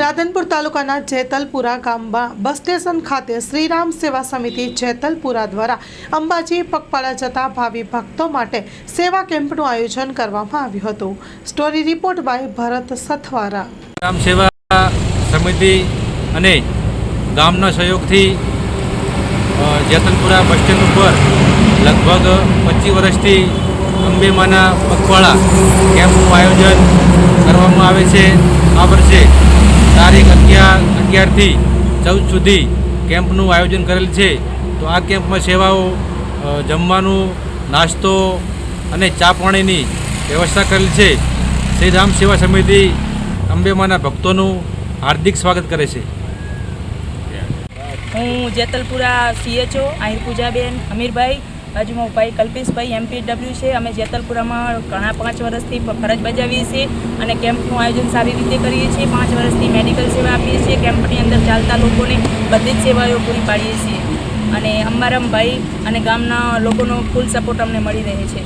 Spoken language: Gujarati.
રાધનપુર તાલુકાના જેતલપુરા ગામમાં બસ સ્ટેશન ખાતે શ્રીરામ સેવા સમિતિ જેતલપુરા દ્વારા અંબાજી પગપાળા જતા ભાવિ ભક્તો માટે સેવા કેમ્પનું આયોજન કરવામાં આવ્યું હતું. Story report by Bharat Sathwara. ગ્રામ સેવા સમિતિ અને ગામના સહયોગથી જેતલપુરા બસ સ્ટેન્ડ ઉપર લગભગ પચીસ વર્ષથી અંબેમાના પગપાળા કેમ્પનું આયોજન કરવામાં આવે છે. આ વર્ષે તારીખ અગિયાર, અગિયારથી ચૌદ સુધી કેમ્પનું આયોજન કરેલ છે. તો આ કેમ્પમાં સેવાઓ જમવાનું, નાસ્તો અને ચા પાણીની વ્યવસ્થા કરેલ છે. શ્રીધામ સેવા સમિતિ અંબેમાના ભક્તોનું હાર્દિક સ્વાગત કરે છે. હું જેતલપુરા સીએચઓ આહિર પૂજાબેન, અમીરભાઈ બાજુમાં ભાઈ કલ્પેશભાઈ એમપીડબ્લ્યુ છે. અમે જેતલપુરામાં ઘણા પાંચ વર્ષથી ફરજ બજાવીએ છીએ અને કેમ્પનું આયોજન સારી રીતે કરીએ છીએ. પાંચ વર્ષથી મેડિકલ સેવા આપીએ છીએ. કેમ્પની અંદર ચાલતા લોકોને બધી જ સેવાઓ પૂરી પાડીએ છીએ. અને ભાઈ અને ગામના લોકોનો ફૂલ સપોર્ટ અમને મળી રહે છે.